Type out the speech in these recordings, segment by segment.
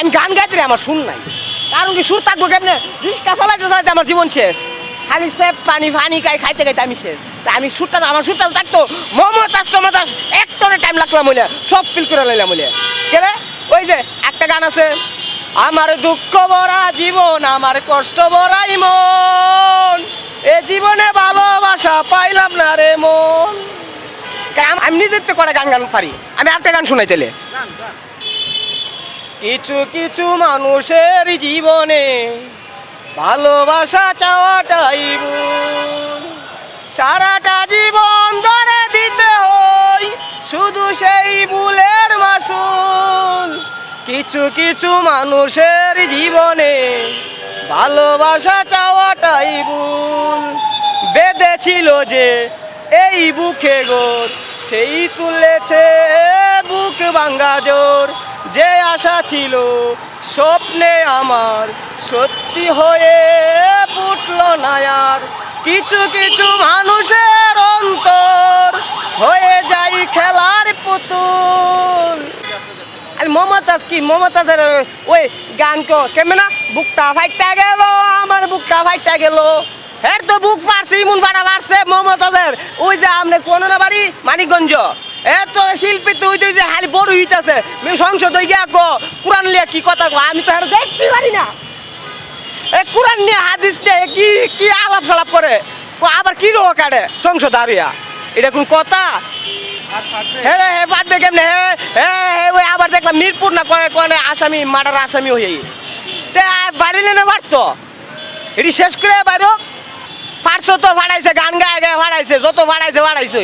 আমি গান গাইতে রে আমার শুন নাই। কারণ কি সুর থাকব কেমনে? রিক্সা চালাইতে চালাইতে আমার জীবন শেষ। খালি সেপ পানি, ফানি খাই, খাইতে খাইতে আমি শেষ। তা আমি সুরটা, আমার সুরটা থাকতো। মোমো মমতাস টমতাস এক টনে টাইম লাগলাম বলে সব ফিল করে লাইলাম বলে কে রে? ওই যে, একটা গান আছে। আমার দুঃখ ভরা জীবন, আমার কষ্ট ভরাই মন। এ জীবনে ভালোবাসা পাইলাম না রে মন। আমি নিজের তো করে গান গান পারি। আমি একটা গান শুনাই তেলে কিছু কিছু মানুষের জীবনে ভালোবাসা চাওয়াটাই। সারাটা জীবন ধরে দিতে হয় শুধু সেই ভুলের মাসুল। কিছু কিছু মানুষের জীবনে ভালোবাসা চাওয়াটাই ভুল। বেঁধেছিল যে এই বুকে গোর, সেই তুলেছে বুক ভাঙ্গা জোর। যে আশা ছিল স্বপ্নে আমার সত্যি হয়ে ফুটল না আর কিছু কিছু মানুষের অন্তর হয়ে যাই খেলার পুতুল। আর মমতাজ কি? মমতাজের ওই গান কো। কেমন? না বুকটা ফাইটটা গেল, আমার বুকটা ফাইটটা গেল। হ্যাঁ তো বুক পারছে ইমুন ফাটা পারছে মমতাজের। ওই যে আমনে কোন না বাড়ি, মানিকগঞ্জ। এত শিল্পী তো ওই যে হালি বড় হইতাছে। সংসদ হই গিয়া কো, কোরআন লিয়া কি কথা কো? আমি তো আর দেখতে পারি না। এ কোরআন নিয়ে হাদিস নিয়ে কি কি আলাপ সালাপ করে? কো আবার কি রো কাটে সংসদ আরিয়া এটা কোন কথা? হ্যাঁ হ্যাঁ পারবে কেমনে? হ্যাঁ হ্যাঁ ওই আবার দেখলাম মিরপুর না করে কোনে আসামি, মার্ডার আসামি হয়ে তে বাড়িলে না পারতো? এটি শেষ করে বাইরো। পারছ তো ভাড়াইছে গান গায়ে গায়ে ভাড়াইছে যত ভাড়াইছে ভাড়াইছে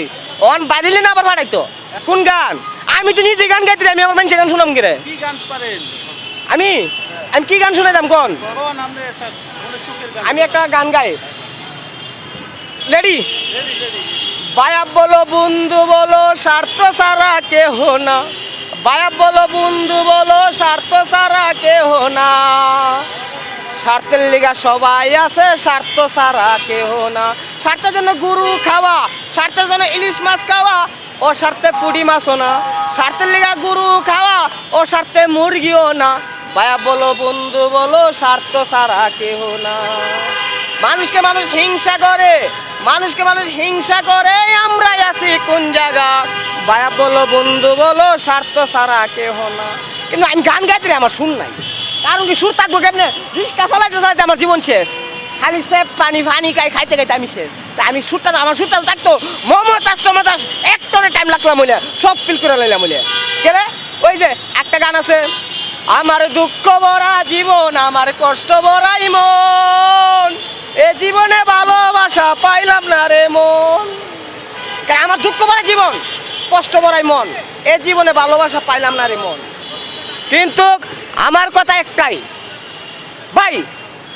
অন বাড়িলে না আবার ভাড়াইতো কোন গান? আমি তো নিজে গান গাইতে আমি আমার মানুষের গান শুনাম গেলে কি গান পারেন আমি? আমি কি গান শুনাইতাম কোন? আমি একটা গান গাই। লেডি বায়াব বলো বন্ধু বলো স্বার্থ সারা কেহ না। বায়াব বলো বন্ধু বলো স্বার্থ সারা কেহ না। স্বার্থের লিগা সবাই আছে, স্বার্থ সারা কেহ না। স্বার্থের জন্য গুরু খাওয়া, স্বার্থের জন্য ইলিশ মাছ খাওয়া ও স্বার্থে ফুডি মাছও না। স্বার্থের লিগা গুরু খাওয়া ও স্বার্থে মুরগিও না। বায়া বলো, বন্ধু বলো, স্বার্থ সারা কেহ না। মানুষকে মানুষ হিংসা করে, মানুষকে মানুষ হিংসা করে, আমরাই আছি কোন জায়গা? বায়া বলো, বন্ধু বলো, স্বার্থ ছাড়া কেহ না। কিন্তু আমি গান গাইতে আমার শুন নাই। কারণ কি সুর থাকব কেমনে? রিক্সা চালাইতে চালাইতে আমার জীবন শেষ। খালি সেপ পানি, ফানি খাই, খাইতে খাইতে আমি শেষ। তা আমি সুরটা আমার সুরটা থাকতো। মমতাস টমতাস এক টনে টাইম লাগলাম বলে সব ফিল করে লাইলাম বলে কে রে? ওই যে, একটা গান আছে। আমার দুঃখ ভরা জীবন, আমার কষ্ট ভরাই মন। এ জীবনে ভালোবাসা পাইলাম না রে মন। আমার দুঃখ ভরা জীবন, কষ্ট ভরাই মন। এ জীবনে ভালোবাসা পাইলাম না রে মন। কিন্তু আমার কথা একটাই। ভাই,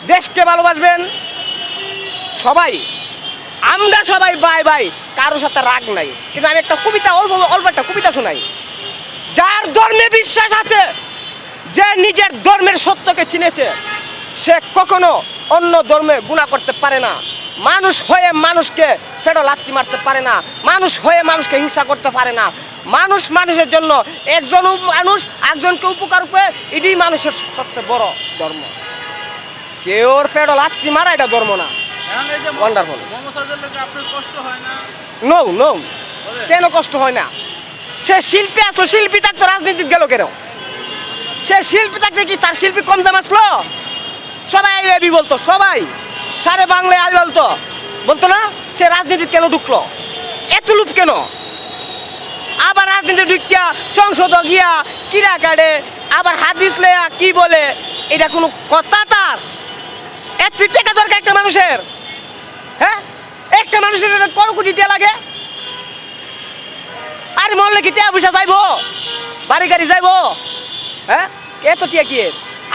দেশকে ভালোবাসবেন সবাই। আমরা সবাই ভাই ভাই কারোর সাথে রাগ নাই। কিন্তু আমি একটা কবিতা, অল্প অল্প একটা কবিতা শোনাই। যার ধর্মে বিশ্বাস আছে, যে নিজের ধর্মের সত্যকে চিনেছে, সে কখনো অন্য ধর্মে গুণা করতে পারে না। মানুষ হয়ে মানুষকে ফেটো লাত্তি মারতে পারে না। মানুষ হয়ে মানুষকে হিংসা করতে পারে না। মানুষ মানুষের জন্য। একজন মানুষ একজনকে উপকার করে এটি মানুষের সবচেয়ে বড় ধর্ম। কেউর ফেটো লাত্তি মারা এটা ধর্ম না। হয় না? নো কেন কষ্ট হয় না? সে শিল্পী আসলো শিল্পী থাকতো রাজনীতি গেল কেন? সে শিল্পী থাকতে কি তার শিল্পী কম দাম আসলো? সবাই এবি বলতো সবাই। সারে বাংলায় আজ বলতো। বলতো না সে রাজনীতি কেন ঢুকলো? এত লুপ কেন? রাজনীতি ঢুকিয়া সংসদ গিয়া কিরা কাটে আবার হাদিস লেয়া কি বলে? এটা কোনো কথা তার? এত টাকা দরকার একটা মানুষের? হ্যাঁ? একটা মানুষের কোটি টাকা লাগে? আর মরলে কি টিয়া পয়সা যাইবো? বাড়ি গাড়ি যাইবো? হ্যাঁ? এত টিয়া কি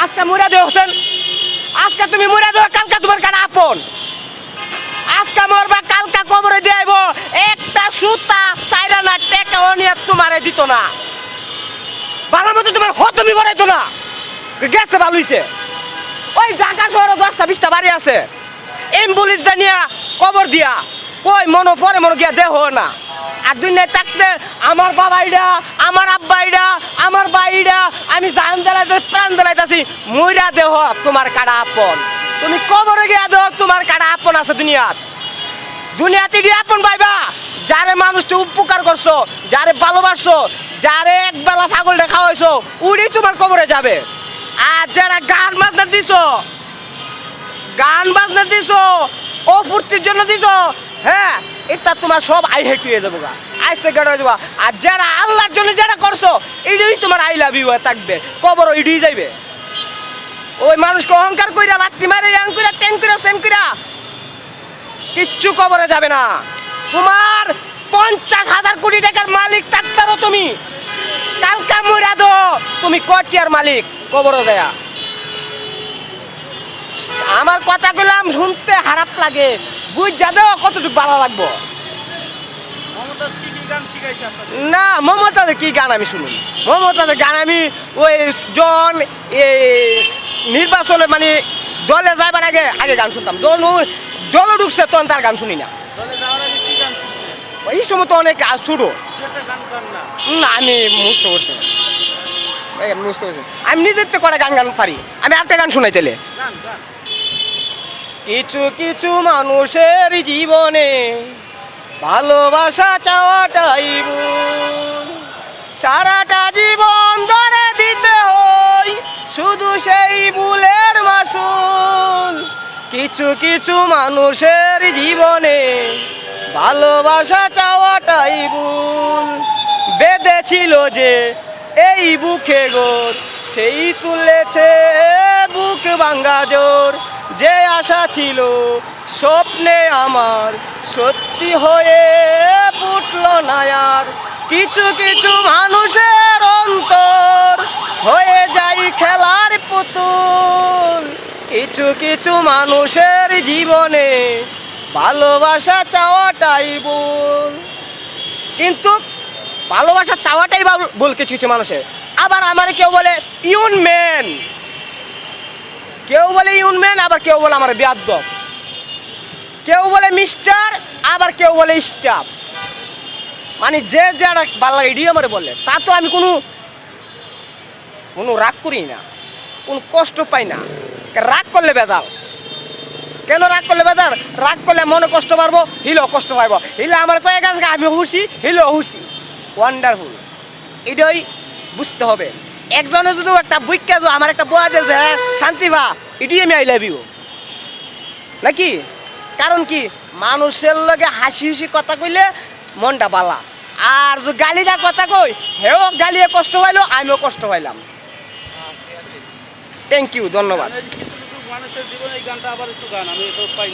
আজকে মরা দেও হোসেন। আজকে তুমি মরা দেও কালকা তোমার কানে আপন। আজকে মরবা কবরে দিয়াইব একটা সুতা চাইরা না, টেকা অনিয়া তোমারে দিত না। ভালো মতো তোমার হতমি বাড়াইতো না। গেছে, ভালো হইছে। ওই ঢাকা শহরে দশটা, বিশটা বাড়ি আছে। অ্যাম্বুলেন্স নিয়া কবর দিয়া। কই মনো পরে মনো গিয়া দেহ না। আর দুনিয়ায় থাকতে আমার বাবা ইডা, আমার আব্বা ইডা, আমার ভাই ইডা, আমি জান দেলাইতে প্রাণ দেলাই মইরা দেহ তোমার কাটা আপন। তুমি কবরে গিয়া দেহ, তোমার কাটা আপন আছে দুনিয়াত। দুনিয়াতে গিয়ে আপন পাইবা যারে মানুষকে উপকার করছ, যারে ভালোবাসছো, যারে এক বেলা ছাগল দেখা হয়েছো উনি তোমার কবরে যাবে। আর যারা গান বাজনা দিছো, গান বাজনা দিছো ও ফুর্তির জন্য দিছো হ্যাঁ এটা তোমার সব আই হেট হয়ে যাব গা। আইসে গেড়ে যাবা আর যারা আল্লাহর জন্য যারা করছ, এটাই তোমার আই লাভ ইউ হয়ে থাকবে কবর এটাই যাইবে। ওই মানুষকে অহংকার কইরা লাত্তি মারে টেন কইরা কইরা কিচ্ছু কবরে যাবে না। তোমার পঞ্চাশ হাজার কোটি টাকার মালিক থাকতারও তুমি। কালকা মরা দো তুমি কটিয়ার মালিক কবরে দেয়া আমার কথা গুলাম শুনতে খারাপ লাগে। বুঝ যা দেওয়া কতটুকু ভালো লাগবো। কি কি গান না মমতাদের কি গান আমি শুনি মমতাদের গান আমি ওই জন এই নির্বাচনে মানে দলে যাবার আগে আগে গান শুনতাম। জন দলে ঢুকছে তখন তার গান শুনি না। এই সময় তো অনেক গান না। আমি মুস্ত করছি না। এই আমি নিজের তো করে গান গান পারি। আমি একটা গান শুনাই গান কিছু কিছু মানুষের জীবনে ভালোবাসা চাওয়াটাই। সারাটা জীবন ধরে দিতে হয় শুধু সেই ভুলের মাসুল। কিছু কিছু মানুষের জীবনে ভালোবাসা চাওয়াটাই ভুল। বেঁধেছিল যে এই বুকে গোর, সেই তুলেছে বুক ভাঙ্গা জোর। যে আশা ছিল স্বপ্নে আমার সত্যি হয়ে ফুটল না আর। কিছু কিছু মানুষের অন্তর হয়ে যাই খেলার পুতুল। কিছু কিছু মানুষের জীবনে ভালোবাসা চাওয়াটাই ভুল। কিন্তু ভালোবাসা চাওয়াটাই ভুল কিছু কিছু মানুষের। আবার আমার কেউ বলে, ইউন ম্যান। কেউ বলে, ইউন ম্যান, আবার কেউ বলে, আমার বেয়াদ্দ। কেউ বলে, মিস্টার, আবার কেউ বলে, স্টাফ। মানে যে যারা ভালো লাগে এটাই আমার বলে। তা তো আমি কোনো কোনো রাগ করি না। কোনো কষ্ট পাই না। রাগ করলে বেজাল কেন রাগ করলে বেজার? রাগ করলে মনে কষ্ট পারব হিলেও কষ্ট পাইব। হিলে আমার কয়েক আছে আমি হুসি হিলেও হুসি। ওয়ান্ডারফুল এটাই বুঝতে হবে। একজনে যদি একটা বুইকা যে আমার একটা বয়া যে হ্যাঁ, শান্তি ভা এটাই আমি আই লাভ নাকি? কারণ কি? মানুষের লগে হাসি হুসি কথা কইলে মনটা বালা। আর যদি গালি যা কথা কই হেও গালিয়ে কষ্ট পাইলো আমিও কষ্ট পাইলাম। থ্যাংক ইউ ধন্যবাদ। মানে মানুষের জীবনে এই গানটা আবার একটু গান আমি পাই না।